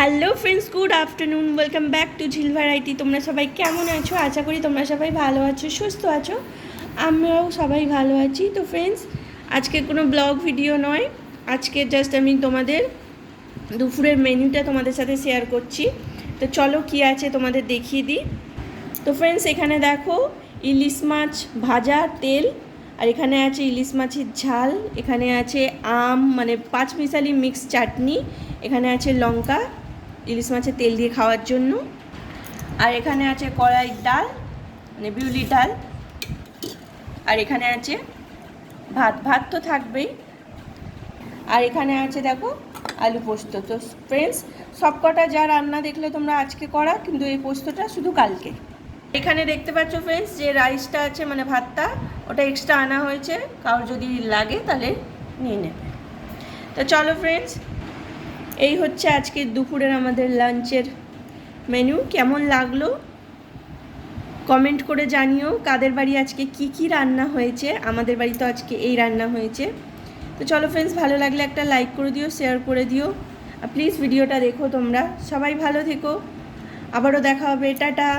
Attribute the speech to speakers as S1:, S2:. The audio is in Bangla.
S1: Hello friends, good afternoon, welcome back to Jhil variety. তোমরা সবাই কেমন আছো? আশা করি তোমরা সবাই ভালো আছো, সুস্থ আছো। আমরাও সবাই ভালো আছি। তো ফ্রেন্ডস আজকে কোনো ব্লগ ভিডিও নয়। আজকে জাস্ট আমি তোমাদের দুপুরের মেনুটা তোমাদের সাথে শেয়ার করছি। তো চলো কী আছে তোমাদের দেখিয়ে দিই। তো ফ্রেন্ডস, এখানে দেখো ইলিশ মাছ ভাজা, তেল, আর এখানে আছে ইলিশ মাছের ঝাল, এখানে আছে আম মানে পাঁচ মিশালি মিক্স চাটনি, এখানে আছে লঙ্কা ইলিশ মাছের তেল দিয়ে খাওয়ার জন্য। আর এখানে আছে কড়াইয়ের ডাল মানে বিউলি ডাল। আর এখানে আছে ভাত ভাত তো থাকবেই। আর এখানে আছে দেখো আলু পোস্ত। তো ফ্রেন্ডস সবকটা যা রান্না দেখলে তোমরা আজকে করা, কিন্তু এই পোস্তটা শুধু কালকে। এখানে দেখতে পাচ্ছ ফ্রেন্ডস যে রাইসটা আছে মানে ভাতটা, ওটা এক্সট্রা আনা হয়েছে। কারোর যদি লাগে তাহলে নিয়ে নেবে। তো চলো ফ্রেন্ডস এই হচ্ছে আজকে দুপুরের আমাদের লাঞ্চের মেনু। কেমন লাগল? কমেন্ট করে জানিও কাদের বাড়ি আজকে কি কি রান্না হয়েছে। আমাদের বাড়ি তো আজকে এই রান্না হয়েছে। তো চলো ফ্রেন্ডস ভালো লাগলে একটা লাইক করে দিও শেয়ার করে দিও। আর প্লিজ ভিডিওটা দেখো তোমরা। সবাই ভালো থেকো। আবারও দেখা হবে। টাটা।